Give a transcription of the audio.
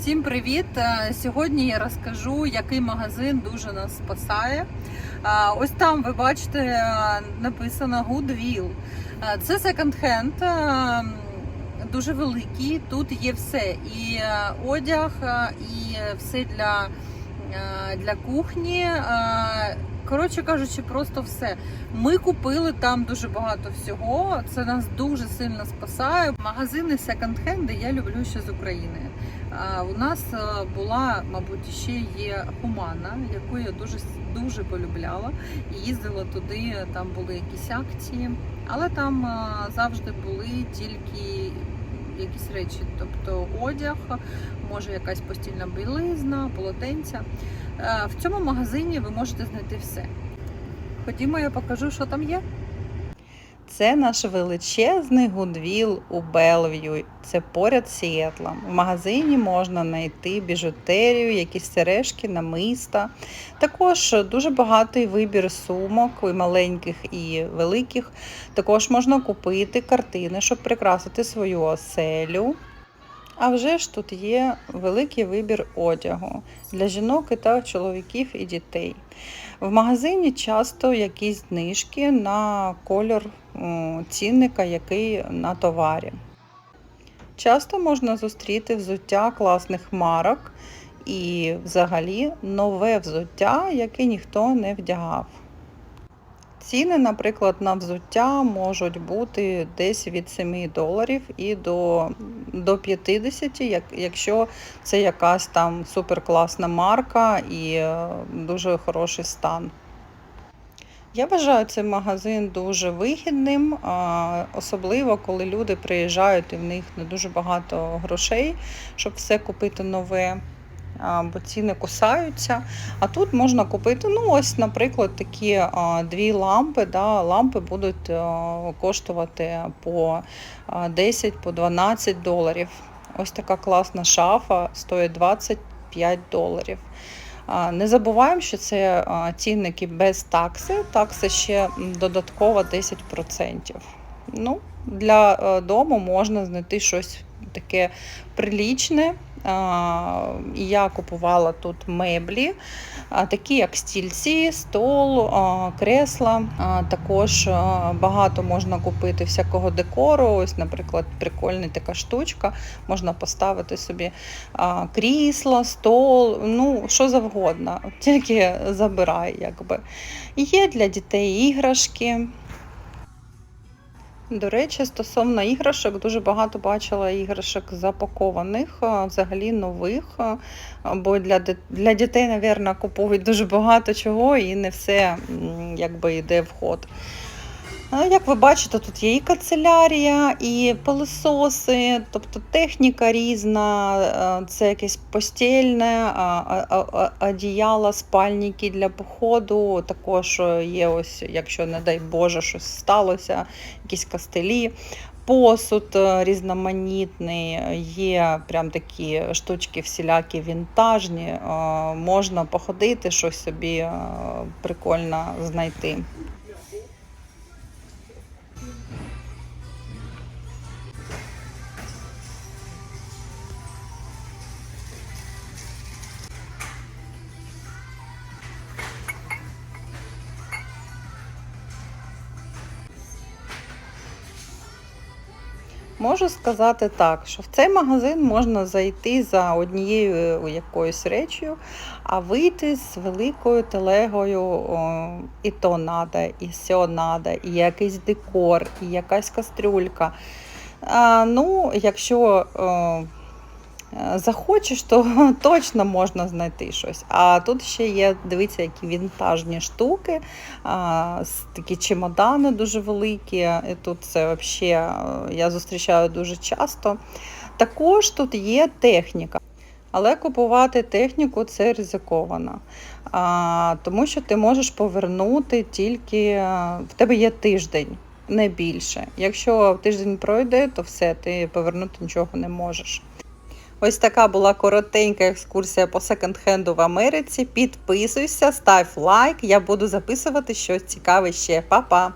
Всім привіт! Е, Сьогодні я розкажу, який магазин дуже нас спасає. Е, Ось там ви бачите е, написано Goodwill. Це секонд-хенд, дуже великий. Тут є все: і одяг, і все для, для кухні. Е, Коротше кажучи, просто все. Ми купили там дуже багато всього. Це нас дуже сильно спасає. Магазини секонд-хенди я люблю ще з України. У нас е, була, мабуть, ще є Хумана, яку я дуже дуже полюбляла. Їздила туди, там були якісь акції, але там е, завжди були тільки якісь речі, тобто одяг, може якась постільна білизна, полотенця. Е, В цьому магазині ви можете знайти все. Ходімо, я покажу, що там є. Це наш величезний гудвіл у Белв'ю. Це поряд Сієтлом. В магазині можна знайти біжутерію, якісь сережки, намиста. Також дуже багатий вибір сумок, і маленьких і великих. Також можна купити картини, щоб прикрасити свою оселю. А вже ж тут є великий вибір одягу для жінок та чоловіків і дітей. В магазині часто якісь знижки на кольор цінника, який на товарі. Часто можна зустріти взуття класних марок і взагалі нове взуття, яке ніхто не вдягав. Ціни, наприклад, на взуття можуть бути десь від 7 доларів і до, до 50, як, якщо це якась там суперкласна марка і е, дуже хороший стан. Я вважаю цей магазин дуже вигідним, особливо коли люди приїжджають і в них не дуже багато грошей, щоб все купити нове, бо ціни кусаються. А тут можна купити, ну ось, наприклад, такі дві лампи. Да, лампи будуть коштувати по а, 10 по 12 доларів. Ось така класна шафа стоїть 25 доларів. Не забуваємо, що це цінники без такси. Такси ще додатково 10%. Ну, для е, дому можна знайти щось таке прилічне. Я купувала тут меблі, такі як стільці, стол, кресла. Також багато можна купити всякого декору. Ось, наприклад, прикольна така штучка. Можна поставити собі крісло, стол, ну що завгодно, тільки забирай, якби. Є для дітей іграшки. До речі, стосовно іграшок, дуже багато бачила іграшок запакованих, взагалі нових. Бо для, для дітей, мабуть, купують дуже багато чого і не все якби йде в ход. Як ви бачите, тут є і канцелярія, і пилососи, тобто техніка різна, е, це якесь постільне, одіяла, спальники для походу. Також е, є ось, якщо, не дай Боже, щось сталося, якісь кастелі. Посуд е, різноманітний, є прям такі штучки всілякі вінтажні. Можна походити, щось собі прикольно знайти. Можу сказати так, що в цей магазин можна зайти за однією е, якоюсь речею, а вийти з великою телегою о, і то надо, і сьо надо, і якийсь декор, і якась кастрюлька. А, ну, якщо о, захочеш, то точно можна знайти щось. А тут ще є, дивіться, які вінтажні штуки, такі чемодани дуже великі. І тут це взагалі я зустрічаю дуже часто. Також тут є техніка. Але купувати техніку це ризиковано, а, тому що ти можеш повернути тільки в тебе є тиждень, не більше. Якщо тиждень пройде, то все, ти повернути нічого не можеш. Ось така була коротенька екскурсія по секонд-хенду в Америці. Підписуйся, став лайк. Я буду записувати щось цікаве ще. Па-па!